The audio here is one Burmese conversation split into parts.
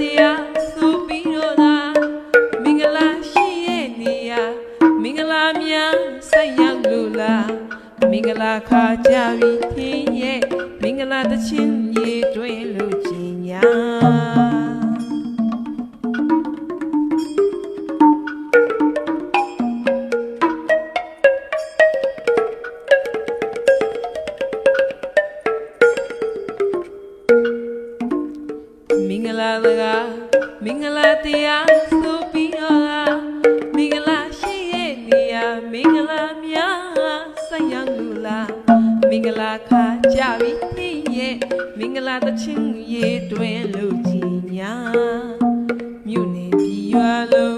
တရားဆိုပြီးတော့သာမင်္ဂလာရှိရဲ့နေရာမင်္ဂလာများဆက်ရောက်လို့လားမင်္ဂလာခါကြပြီထင်းရဲ့မင်္ဂလာတချင်းရေတွင်လို့ချင်ညာ တရားဆိုပြီးတော့လားမင်္ဂလာရှိရဲ့နေရာမင်္ဂလာများဆက်ရောက်လို့လားမင်္ဂလာခါကြပြီသိရဲ့မင်္ဂလာတချင်းရေတွင်လို့ကြည်ညာမြို့နေပြည်ရွာလုံး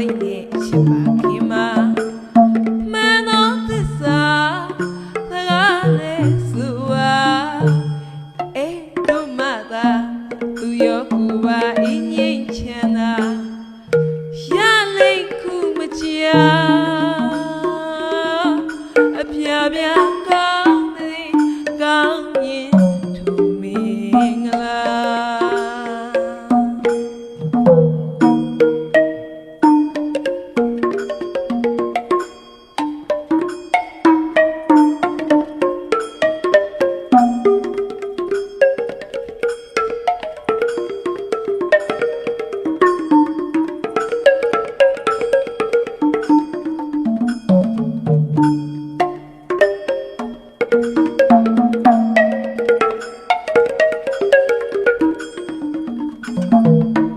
စိတ်နဲ့ချစ်ပါခင်မှာမန်သောသစ္စာစကားလေးဆိုပါအေးတို့မသာသူရောကိုယ်ပါအင်းငိမ့်ချမ်းသာရလိမ့်ခုမကြာအပြာပြာ အိုး